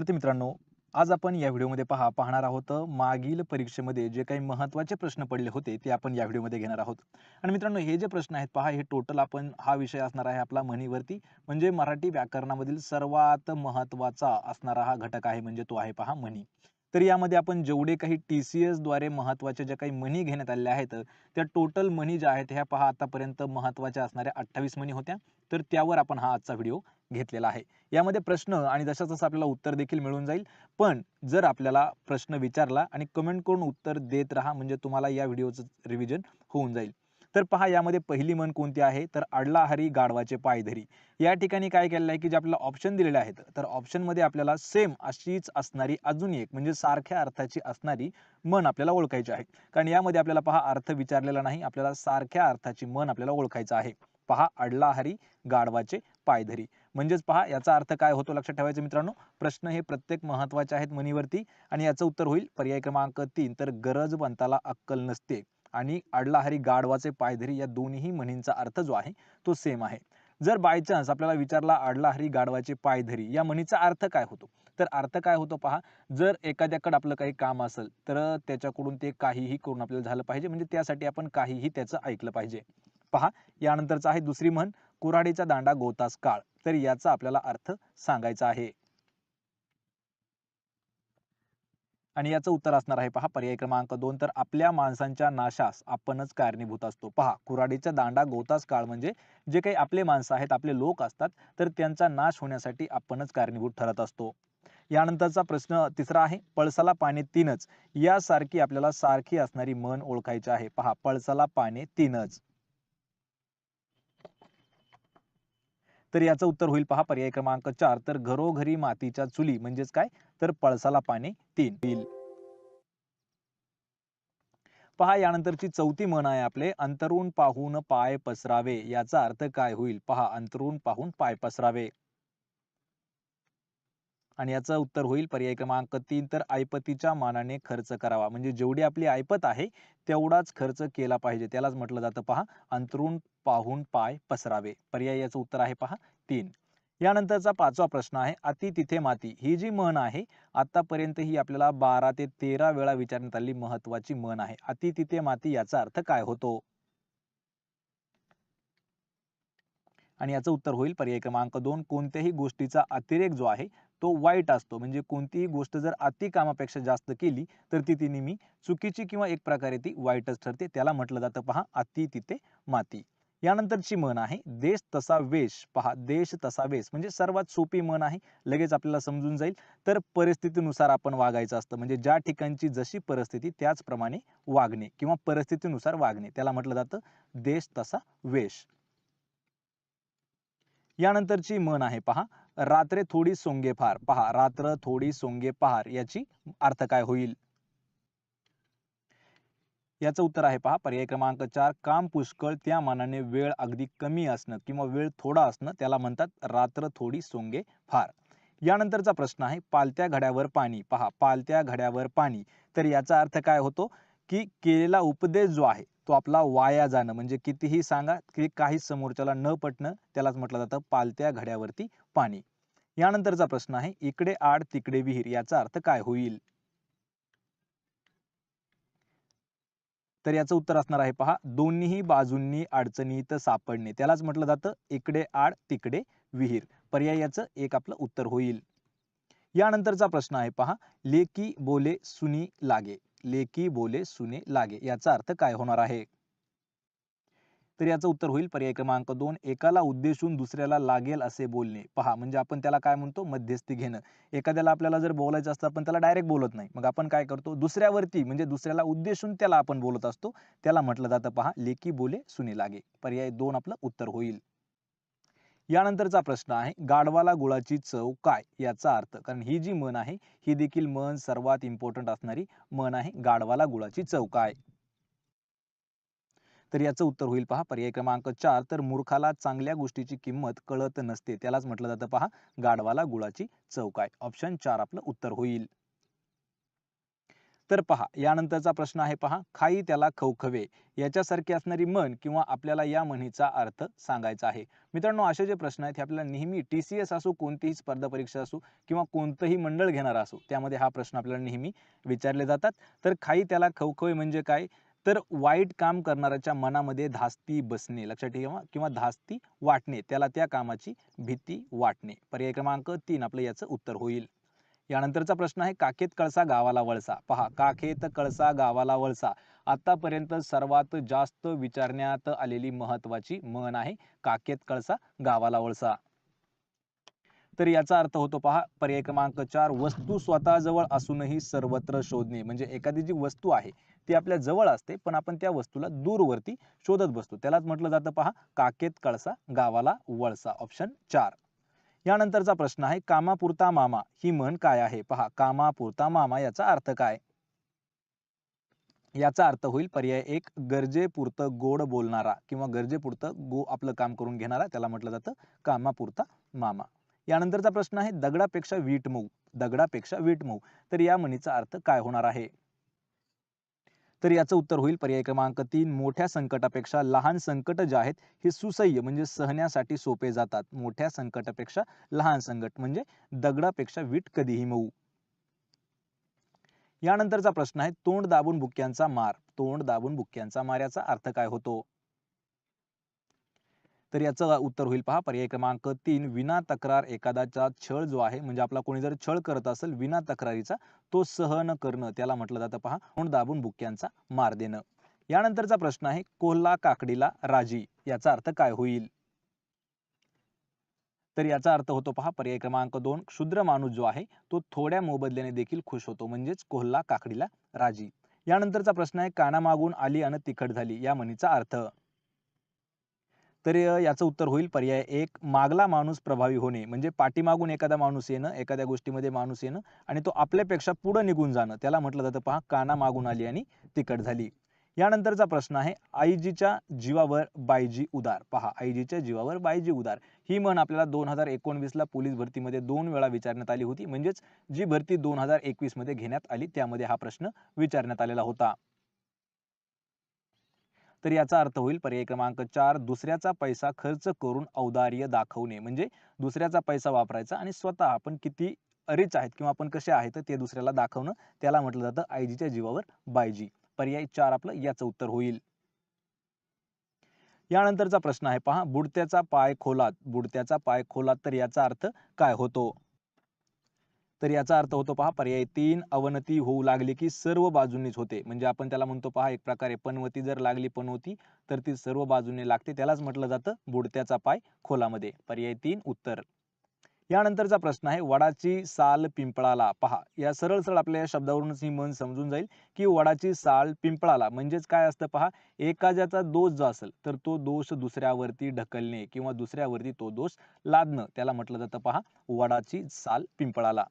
विद्यार्थी मित्रांनो आज आपण या व्हिडिओमध्ये पहा पाहणार आहोत मागील परीक्षेमध्ये जे काही महत्त्वाचे प्रश्न पडले होते ते आपण या व्हिडिओमध्ये घेणार आहोत. आणि मित्रांनो हे जे प्रश्न आहेत पहा हे टोटल आपण हा विषय असणार आहे आपला म्हणीवरती. म्हणजे मराठी व्याकरणामधील सर्वात महत्त्वाचा असणारा हा घटक आहे म्हणजे तो आहे पहा म्हणी. तर यामध्ये आपण जेवढे काही टी सी एसद्वारे महत्त्वाच्या ज्या काही म्हणी घेण्यात आलेल्या आहेत त्या टोटल मनी ज्या आहेत ह्या पहा आतापर्यंत महत्त्वाच्या असणाऱ्या अठ्ठावीस मनी होत्या. तर त्यावर आपण हा आजचा व्हिडिओ घेतलेला आहे. यामध्ये प्रश्न आणि जशा तसं आपल्याला उत्तर देखील मिळून जाईल पण जर आपल्याला प्रश्न विचारला आणि कमेंट करून उत्तर देत राहा म्हणजे तुम्हाला या व्हिडिओचं रिव्हिजन होऊन जाईल. तर पहा यामध्ये पहिली म्हण कोणती आहे? तर अडला हरी गाढवाचे पायधरी या ठिकाणी काय केलेलं आहे की जे आपल्याला ऑप्शन दिलेले आहेत तर ऑप्शनमध्ये आपल्याला सेम अशीच असणारी अजून एक म्हणजे सारख्या अर्थाची असणारी मन आपल्याला ओळखायची आहे. कारण यामध्ये आपल्याला पहा अर्थ विचारलेला नाही आपल्याला सारख्या अर्थाची मन आपल्याला ओळखायचं आहे. पहा अडला हरी गाढवाचे पायधरी म्हणजेच पहा याचा अर्थ काय होतो लक्षात ठेवायचं मित्रांनो? प्रश्न हे प्रत्येक महत्त्वाचे आहेत मनीवरती आणि याचं उत्तर होईल पर्याय क्रमांक तीन. तर गरज बनताला अक्कल नसते. आणि अडला हरी गाढवाचे पायधरी या दोन्ही म्हणींचा अर्थ जो आहे तो सेम आहे. जर बाय चान्स आपल्याला विचारला अडला हरी गाढवाचे पायधरी या म्हणीचा अर्थ काय होतो? तर अर्थ काय होतो पहा जर एखाद्याकडे आपलं काही काम असेल तर त्याच्याकडून ते काहीही करून आपल्याला झालं पाहिजे म्हणजे त्यासाठी आपण काहीही त्याचं ऐकलं पाहिजे. पहा यानंतरचं आहे दुसरी म्हण कुऱ्हाडीचा दांडा गोतास काळ. तर याचा आपल्याला अर्थ सांगायचा आहे. आणि याचं उत्तर असणार आहे पहा पर्याय क्रमांक दोन. तर आपल्या माणसांच्या नाशास आपणच कारणीभूत असतो. पहा कुराडीचा दांडा गोतास काळ म्हणजे जे काही आपले माणसं आहेत आपले लोक असतात तर त्यांचा नाश होण्यासाठी आपणच कारणीभूत ठरत असतो. यानंतरचा प्रश्न तिसरा आहे पळसाला पाने तीनच. यासारखी आपल्याला सारखी असणारी मन ओळखायची आहे. पहा पळसाला पाने तीनच. तर याचं उत्तर होईल पहा पर्याय क्रमांक चार. तर घरोघरी मातीच्या चुली म्हणजेच काय? तर पळसाला पाने तीन. होईल पहा यानंतरची चौथी म्हण आहे आपले. अंतरून पाहून पाय पसरावे. याचा अर्थ काय होईल? पहा अंतरून पाहून पाय पसरावे. आणि याचं उत्तर होईल पर्याय क्रमांक तीन. तर ऐपतीच्या मानाने खर्च करावा. म्हणजे जेवढी आपली ऐपत आहे तेवढाच खर्च केला पाहिजे. त्यालाच म्हटलं जातं. पहा अंतरून पाहून पाय पसरावे. पर्याय याचं उत्तर आहे पहा तीन. यानंतरचा पाचवा प्रश्न आहे अति तिथे माती. ही जी म्हण आहे आतापर्यंत ही आपल्याला बारा ते तेरा वेळा विचारण्यात आली महत्वाची म्हण आहे. अति तिथे माती याचा अर्थ काय होतो? आणि याचं उत्तर होईल पर्याय क्रमांक दोन. कोणत्याही गोष्टीचा अतिरेक जो आहे तो वाईट असतो. म्हणजे कोणतीही गोष्ट जर अति कामापेक्षा जास्त केली तर ती ती नेहमी चुकीची किंवा एक प्रकारे ती वाईटच ठरते. त्याला म्हटलं जातं पहा अति तिथे माती. यानंतरची म्हण आहे देश तसा वेश. पहा देश तसा वेश. म्हणजे सर्वात सोपी म्हण आहे लगेच आपल्याला समजून जाईल. तर परिस्थितीनुसार आपण वागायचं असतं. म्हणजे ज्या ठिकाणची जशी परिस्थिती त्याचप्रमाणे वागणे किंवा परिस्थितीनुसार वागणे. त्याला म्हटलं जातं देश तसा वेश. यानंतरची म्हण आहे पहा रात्रे थोडी सोंगे फार. पहा रात्र थोडी सोंगे पहार याची अर्थ काय होईल? याचं उत्तर आहे पहा पर्याय क्रमांक चार काम पुष्कळ त्या मानाने वेळ अगदी कमी असणं किंवा वेळ थोडा असणं त्याला म्हणतात रात्र थोडी सोंगे फार. यानंतरचा प्रश्न आहे पालत्या घड्यावर पाणी. पहा पालत्या घड्यावर पाणी. तर याचा अर्थ काय होतो? की केलेला उपदेश जो आहे तो आपला वाया जाणं म्हणजे कितीही सांगा की काही समोरच्याला न पटणं त्यालाच म्हटलं जातं पालत्या घड्यावरती पाणी. यानंतरचा प्रश्न आहे इकडे आड तिकडे विहीर याचा अर्थ काय होईल? तर याचं उत्तर असणार आहे पहा दोन्ही बाजूंनी अडचणीत सापडणे. त्यालाच म्हटलं जातं इकडे आड तिकडे विहीर. पर्यायाचं एक आपलं उत्तर होईल. यानंतरचा प्रश्न आहे पहा लेकी बोले सुनी लागे. लेकी बोले सुने लागे याचा अर्थ काय होणार आहे? तर याचं उत्तर होईल पर्याय क्रमांक दोन एकाला उद्देशून दुसऱ्याला लागेल असे बोलणे. पहा म्हणजे आपण त्याला काय म्हणतो? मध्यस्थी घेणं. एखाद्याला आपल्याला जर बोलायचं असतं आपण त्याला डायरेक्ट बोलत नाही. मग आपण काय करतो? दुसऱ्यावरती म्हणजे दुसऱ्याला उद्देशून त्याला आपण बोलत असतो. त्याला म्हटलं जातं पहा लेकी बोले सुने लागे. पर्याय दोन आपलं उत्तर होईल. यानंतरचा प्रश्न आहे गाढवाला गुळाची चव काय याचा अर्थ? कारण ही जी म्हण आहे ही देखील म्हण सर्वात इम्पॉर्टंट असणारी म्हण आहे गाढवाला गुळाची चव काय? तर याचं उत्तर होईल पहा पर्याय क्रमांक चार. तर मूर्खाला चांगल्या गोष्टीची किंमत कळत नसते त्यालाच म्हटलं जातं पहा गाढवाला गुळाची चव काय? ऑप्शन चार आपलं उत्तर होईल. तर पहा यानंतरचा प्रश्न आहे पहा खाई त्याला खवखवे याच्यासारखी असणारी म्हण किंवा आपल्याला या म्हणीचा अर्थ सांगायचा आहे. मित्रांनो असे जे प्रश्न आहेत हे आपल्याला नेहमी टी सी एस असो कोणतीही स्पर्धा परीक्षा असो किंवा कोणतंही मंडळ घेणारा असो त्यामध्ये हा प्रश्न आपल्याला नेहमी विचारले जातात. तर खाई त्याला खवखवे म्हणजे काय? तर वाईट काम करणाऱ्याच्या मनामध्ये धास्ती बसणे लक्षात ठेवा किंवा धास्ती वाटणे त्याला त्या कामाची भीती वाटणे. पर्याय क्रमांक तीन आपलं याचं उत्तर होईल. यानंतरचा प्रश्न आहे काखेत कळसा गावाला वळसा. पहा काखेत कळसा गावाला वळसा. आतापर्यंत सर्वात जास्त विचारण्यात आलेली महत्वाची म्हण आहे काखेत कळसा गावाला वळसा. तर याचा अर्थ होतो पहा पर्याय क्रमांक चार वस्तू स्वतःजवळ असूनही सर्वत्र शोधणे. म्हणजे एखादी जी वस्तू आहे ती आपल्या जवळ असते पण आपण त्या वस्तूला दूरवरती शोधत बसतो. त्यालाच म्हटलं जातं पहा काकेत कळसा गावाला वळसा. ऑप्शन चार. यानंतरचा प्रश्न आहे कामापुरता मामा ही म्हण काय आहे? पहा कामापुरता मामा याचा अर्थ काय? याचा अर्थ होईल पर्याय एक गरजेपुरतं गोड बोलणारा किंवा गरजेपुरतं गो आपलं काम करून घेणारा त्याला म्हटलं जातं कामापुरता मामा. यानंतरचा प्रश्न आहे दगडापेक्षा वीट मऊ दगडापेक्षा वीट मऊ तर या म्हणीचा अर्थ काय होणार आहे? तर याचं उत्तर होईल पर्याय क्रमांक तीन मोठ्या संकटापेक्षा लहान संकट जे आहेत हे सुसह्य म्हणजे सहण्यासाठी सोपे जातात. मोठ्या संकटापेक्षा लहान संकट म्हणजे दगडापेक्षा वीट कधीही मऊ. यानंतरचा प्रश्न आहे तोंड दाबून बुक्यांचा मार. तोंड दाबून बुक्यांचा मार याचा अर्थ काय होतो? तर याचं उत्तर होईल पहा. पर्याय क्रमांक तीन विना तक्रार एखाद्याचा छळ जो आहे म्हणजे आपला कोणी जर छळ करत असेल विना तक्रारीचा तो सहन करणं त्याला म्हटलं जातं पहा म्हणून दाबून भुक्यांचा मार देणं. यानंतरचा प्रश्न आहे कोल्हा काकडीला राजी याचा अर्थ काय होईल? तर याचा अर्थ होतो पहा पर्याय क्रमांक दोन क्षुद्र माणूस जो आहे तो थोड्या मोबदल्याने देखील खुश होतो म्हणजेच कोल्हा काकडीला राजी. यानंतरचा प्रश्न आहे कानामागून आली आणि तिखट झाली या म्हणीचा अर्थ. तर याचं उत्तर होईल पर्याय एक मागला माणूस प्रभावी होणे. म्हणजे पाठीमागून एखादा माणूस येणं एखाद्या गोष्टीमध्ये माणूस येणं आणि तो आपल्यापेक्षा पुढं निघून जाणं. त्याला म्हटलं जातं पहा काना मागून आली आणि तिकट झाली. यानंतरचा प्रश्न आहे आईजीच्या जीवावर बायजी उदार. पहा आईजीच्या जीवावर बायजी उदार. ही म्हण आपल्याला दोन हजार एकोणवीसला पोलीस भरतीमध्ये दोन वेळा विचारण्यात आली होती. म्हणजेच जी भरती दोन हजार एकवीसमध्ये घेण्यात आली त्यामध्ये हा प्रश्न विचारण्यात आलेला होता. तर याचा अर्थ होईल पर्याय क्रमांक चार दुसऱ्याचा पैसा खर्च करून औदार्य दाखवणे. म्हणजे दुसऱ्याचा पैसा वापरायचा आणि स्वतः आपण किती रिच आहेत किंवा आपण कसे आहेत ते दुसऱ्याला दाखवणं त्याला म्हटलं जातं आयजीच्या जीवावर बायजी. पर्याय चार आपलं याचं उत्तर होईल. यानंतरचा प्रश्न आहे पहा बुडत्याचा पाय खोलात. बुडत्याचा पाय खोलात तर याचा अर्थ काय होतो? तर याचा अर्थ होतो पहा पर्याय तीन अवनती होऊ लागली की सर्व बाजूंनीच होते. म्हणजे आपण त्याला म्हणतो पहा एक प्रकारे पनवती जर लागली पनवती तर ती सर्व बाजूने लागते. त्यालाच म्हटलं जातं बुडत्याचा पाय खोलामध्ये. पर्याय तीन उत्तर. यानंतरचा प्रश्न आहे वडाची साल पिंपळाला पहा. या सरळ सरळ आपल्या या शब्दावरूनच ही मन समजून जाईल की वडाची साल पिंपळाला म्हणजेच काय असतं पहा? एखाद्याचा दोष जो असेल तर तो दोष दुसऱ्यावरती ढकलणे किंवा दुसऱ्यावरती तो दोष लादणं. त्याला म्हटलं जातं पहा वडाची साल पिंपळाला.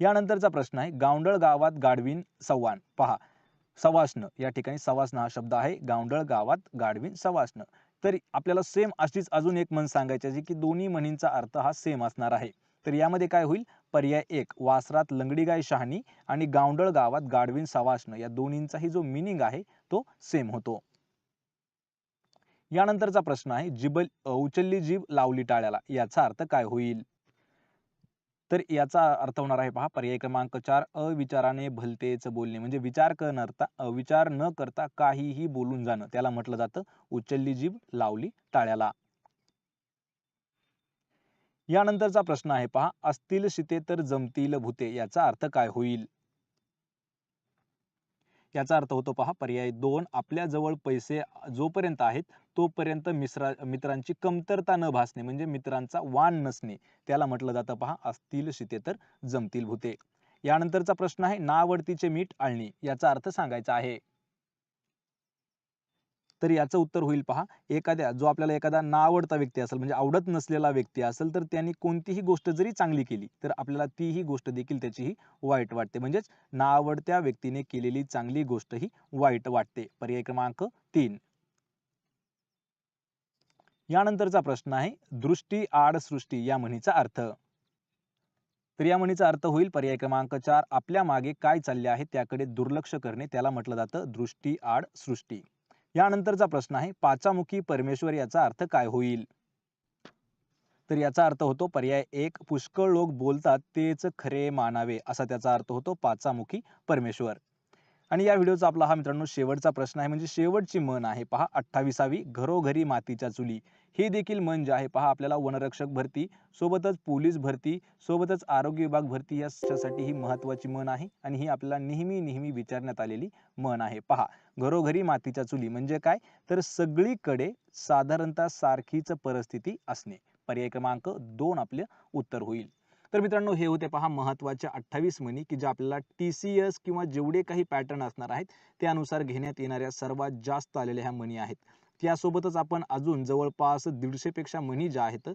यानंतरचा प्रश्न आहे गावंडळ गावात गाडवीन सव्वान पहा सवासण या ठिकाणी सवासण हा शब्द आहे गावंडळ गावात गाडवीन सवासण. तर आपल्याला सेम अशीच अजून एक म्हण सांगायची आहे की दोन्ही म्हणींचा अर्थ हा सेम असणार आहे. तर यामध्ये काय होईल? पर्याय एक वासरात लंगडी गाय शहाणी आणि गावंडळ गावात गाडवीन सवासण. या दोन्हींचाही जो मिनिंग आहे तो सेम होतो. यानंतरचा प्रश्न आहे जिबल उचलली जीभ लावली टाळ्याला. याचा अर्थ काय होईल? तर याचा अर्थ होणार आहे पहा पर्याय क्रमांक चार अविचाराने भलतेच बोलणे. म्हणजे विचार करता विचार न करता काहीही बोलून जाणं. त्याला म्हटलं जातं उचलली जीभ लावली टाळ्याला. यानंतरचा प्रश्न आहे पहा असतील शिते तर जमतील भूते याचा अर्थ काय होईल? याचा अर्थ होतो पहा पर्याय दोन आपल्याजवळ पैसे जोपर्यंत आहेत तोपर्यंत मिश्रा मित्रांची कमतरता न भासणे म्हणजे मित्रांचा वाण नसणे त्याला म्हटलं जातं पहा असतील शिते तर जमतील भूते. यानंतरचा प्रश्न आहे नावडतीचे मीठ आळणी याचा अर्थ सांगायचा आहे. तर याचं उत्तर होईल. पहा एखाद्या जो आपल्याला एखादा ना आवडता व्यक्ती असेल म्हणजे आवडत नसलेला व्यक्ती असेल तर त्यांनी कोणतीही गोष्ट जरी चांगली केली तर आपल्याला तीही गोष्ट देखील त्याचीही वाईट वाटते. म्हणजेच ना आवडत्या व्यक्तीने केलेली चांगली गोष्ट ही वाईट वाटते. पर्याय क्रमांक तीन. यानंतरचा प्रश्न आहे दृष्टी आड सृष्टी या म्हणीचा अर्थ. तर या म्हणीचा अर्थ होईल पर्याय क्रमांक चार आपल्या मागे काय चालले आहे त्याकडे दुर्लक्ष करणे त्याला म्हटलं जातं दृष्टी आड सृष्टी. यानंतरचा प्रश्न आहे पाचामुखी परमेश्वर याचा अर्थ काय होईल? तर याचा अर्थ होतो पर्याय एक पुष्कळ लोक बोलतात तेच खरे मानावे असा त्याचा अर्थ होतो पाचामुखी परमेश्वर. आणि या व्हिडिओचा आपला हा मित्रांनो शेवटचा प्रश्न आहे. म्हणजे शेवटची मन आहे पहा अठ्ठावीसावी घरोघरी मातीच्या चुली. हे देखील मन जे आहे पहा आपल्याला वनरक्षक भरती सोबतच पोलीस भरती सोबतच आरोग्य विभाग भरती यासाठी ही महत्वाची मन आहे. आणि ही आपल्याला नेहमी नेहमी विचारण्यात आलेली मन आहे. पहा घरोघरी मातीच्या चुली म्हणजे काय? तर सगळीकडे साधारणतः सारखीच परिस्थिती असणे. पर्याय क्रमांक दोन आपलं उत्तर होईल. तर मित्रांनो हे होते पहा महत्त्वाच्या अठ्ठावीस म्हणी की जे आपल्याला टी सी एस किंवा जेवढे काही पॅटर्न असणार आहेत त्यानुसार घेण्यात येणाऱ्या सर्वात जास्त आलेल्या ह्या म्हणी आहेत. त्यासोबतच आपण अजून जवळपास दीडशेपेक्षा म्हणी ज्या आहेत